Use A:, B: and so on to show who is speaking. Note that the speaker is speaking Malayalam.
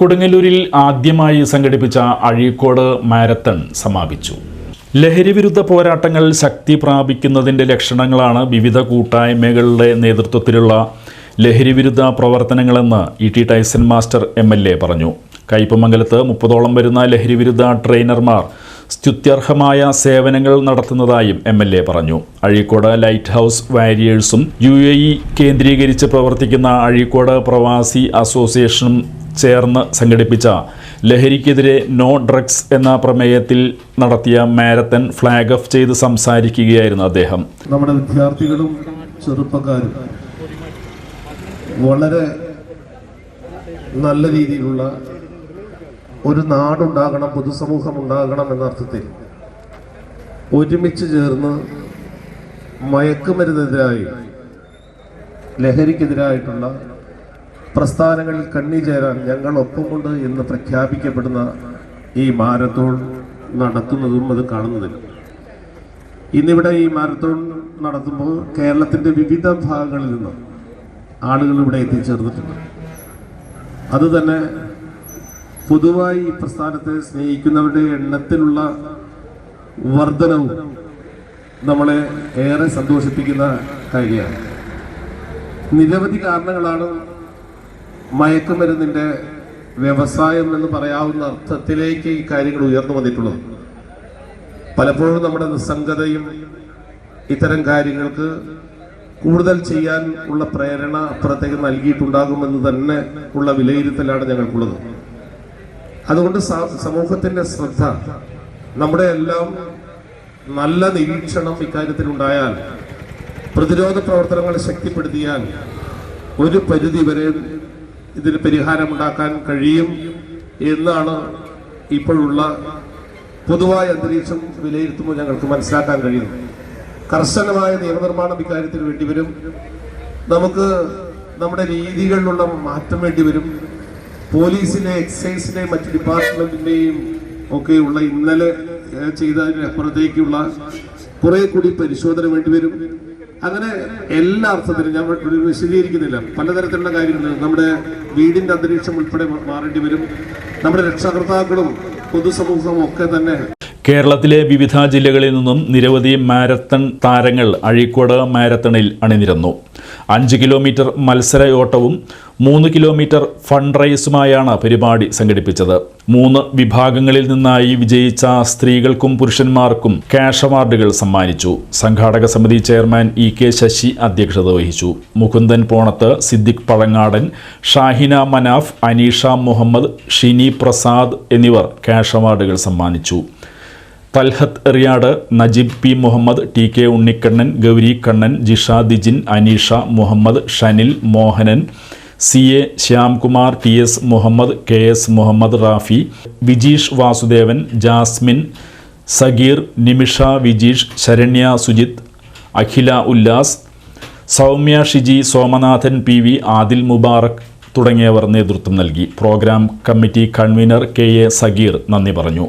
A: കൊടുങ്ങല്ലൂരിൽ ആദ്യമായി സംഘടിപ്പിച്ച അഴീക്കോട് മാരത്തൺ സമാപിച്ചു. ലഹരിവിരുദ്ധ പോരാട്ടങ്ങൾ ശക്തി പ്രാപിക്കുന്നതിന്റെ ലക്ഷണങ്ങളാണ് വിവിധ കൂട്ടായ്മകളുടെ നേതൃത്വത്തിലുള്ള ലഹരിവിരുദ്ധ പ്രവർത്തനങ്ങളെന്ന് E T Tyson master M L A പറഞ്ഞു. കയ്പമംഗലത്ത് മുപ്പതോളം വരുന്ന ലഹരിവിരുദ്ധ ട്രെയിനർമാർ സ്തുത്യർഹമായ സേവനങ്ങൾ നടത്തുന്നതായും എം എൽ എ പറഞ്ഞു. അഴീക്കോട് ലൈറ്റ് ഹൗസ് വാരിയേഴ്സും യു എ ഇ കേന്ദ്രീകരിച്ച് പ്രവർത്തിക്കുന്ന അഴീക്കോട് പ്രവാസി അസോസിയേഷനും ചേർന്ന് സംഘടിപ്പിച്ച ലഹരിക്കെതിരെ നോ ഡ്രഗ്സ് എന്ന പ്രമേയത്തിൽ നടത്തിയ മാരത്തൺ ഫ്ലാഗ് ഓഫ് ചെയ്ത് സംസാരിക്കുകയായിരുന്നു അദ്ദേഹം.
B: നമ്മുടെ വിദ്യാർത്ഥികളും ചെറുപ്പക്കാരും വളരെ നല്ല രീതിയിലുള്ള ഒരു നാടുണ്ടാകണം പൊതുസമൂഹം ഉണ്ടാകണം എന്ന അർത്ഥത്തിൽ ഒരുമിച്ച് ചേർന്ന് മയക്കുമരുന്നെതിരായി ലഹരിക്കെതിരായിട്ടുള്ള പ്രസ്ഥാനങ്ങളിൽ കണ്ണിചേരാൻ ഞങ്ങൾ ഒപ്പമുണ്ട് എന്ന് പ്രഖ്യാപിക്കപ്പെടുന്ന ഈ മാരത്തോൺ നടത്തുന്നതും അത് കാണുന്നതിനും. ഇന്നിവിടെ ഈ മാരത്തോൺ നടത്തുമ്പോൾ കേരളത്തിന്റെ വിവിധ ഭാഗങ്ങളിൽ നിന്ന് ആളുകൾ ഇവിടെ എത്തിച്ചേർന്നിട്ടുണ്ട്. അതുതന്നെ പൊതുവായി ഈ പ്രസ്ഥാനത്തെ സ്നേഹിക്കുന്നവരുടെ എണ്ണത്തിലുള്ള വർധനവും നമ്മളെ ഏറെ സന്തോഷിപ്പിക്കുന്ന കാര്യമാണ്. നിരവധി കാരണങ്ങളാണ് മയക്കുമരുന്നിന്റെ വ്യവസായം എന്ന് പറയാവുന്ന അർത്ഥത്തിലേക്ക് ഈ കാര്യങ്ങൾ ഉയർന്നു വന്നിട്ടുള്ളത്. പലപ്പോഴും നമ്മുടെ നിസ്സംഗതയും ഇത്തരം കാര്യങ്ങൾക്ക് കൂടുതൽ ചെയ്യാൻ ഉള്ള പ്രേരണ അപ്പുറത്തേക്ക് നൽകിയിട്ടുണ്ടാകുമെന്ന് തന്നെ ഉള്ള വിലയിരുത്തലാണ് ഞങ്ങൾക്കുള്ളത്. അതുകൊണ്ട് സമൂഹത്തിന്റെ ശ്രദ്ധ നമ്മുടെ എല്ലാം നല്ല നിരീക്ഷണം ഇക്കാര്യത്തിൽ ഉണ്ടായാൽ പ്രതിരോധ പ്രവർത്തനങ്ങൾ ശക്തിപ്പെടുത്തിയാൽ ഒരു പരിധി വരെ ഇതിന് പരിഹാരമുണ്ടാക്കാൻ കഴിയും എന്നാണ് ഇപ്പോഴുള്ള പൊതുവായ അന്തരീക്ഷം വിലയിരുത്തുമ്പോൾ ഞങ്ങൾക്ക് മനസ്സിലാക്കാൻ കഴിയുന്നു കർശനമായ നിയമനിർമ്മാണം ഇക്കാര്യത്തിന് വേണ്ടി വരും. നമുക്ക് നമ്മുടെ രീതികളിലുള്ള മാറ്റം വേണ്ടി വരും. പോലീസിനെ എക്സൈസിനെ മറ്റ് ഡിപ്പാർട്ട്മെന്റിന്റെയും ഒക്കെയുള്ള ഇന്നലെ ചെയ്തതിനപ്പുറത്തേക്കുള്ള കുറെ കൂടി പരിശോധന വേണ്ടിവരും അങ്ങനെ എല്ലാ അർത്ഥത്തിലും ഞാൻ വിശദീകരിക്കുന്നില്ല. പലതരത്തിലുള്ള കാര്യങ്ങൾ. നമ്മുടെ വീടിന്റെ അന്തരീക്ഷം ഉൾപ്പെടെ മാറേണ്ടി വരും. നമ്മുടെ രക്ഷാകർത്താക്കളും പൊതുസമൂഹവും ഒക്കെ തന്നെ
A: കേരളത്തിലെ വിവിധ ജില്ലകളിൽ നിന്നും നിരവധി മാരത്തൺ താരങ്ങൾ അഴീക്കോട് മാരത്തണിൽ അണിനിരന്നു. അഞ്ച് കിലോമീറ്റർ മത്സരയോട്ടവും മൂന്ന് കിലോമീറ്റർ ഫണ്ട് റൈസുമായാണ് പരിപാടി സംഘടിപ്പിച്ചത്. മൂന്ന് വിഭാഗങ്ങളിൽ നിന്നായി വിജയിച്ച സ്ത്രീകൾക്കും പുരുഷന്മാർക്കും ക്യാഷ് അവാർഡുകൾ സമ്മാനിച്ചു. സംഘാടക സമിതി ചെയർമാൻ ഇ കെ ശശി അധ്യക്ഷത വഹിച്ചു. മുകുന്ദൻ പോണത്ത് സിദ്ദിഖ് പഴങ്ങാടൻ ഷാഹിന മനാഫ് അനീഷ മുഹമ്മദ് ഷിനി പ്രസാദ് എന്നിവർ ക്യാഷ് അവാർഡുകൾ സമ്മാനിച്ചു. Thalhath Eriyad Najeeb P Muhammad T K Unnikannan Gauri Kannan Jisha Dijin Aneesha Muhammad Shanil Mohanan C A Shyamkumar T S Muhammad K S Muhammad Rafi Vijeesh Vasudevan Jasmine Sageer Nimisha Vijeesh Saranya Sujith Akhila Ullas Soumya Shiji Somanathan P V Adil Mubarak തുടങ്ങിയവർ നേതൃത്വം നൽകി. Programme committee convener K A Sageer നന്ദി പറഞ്ഞു.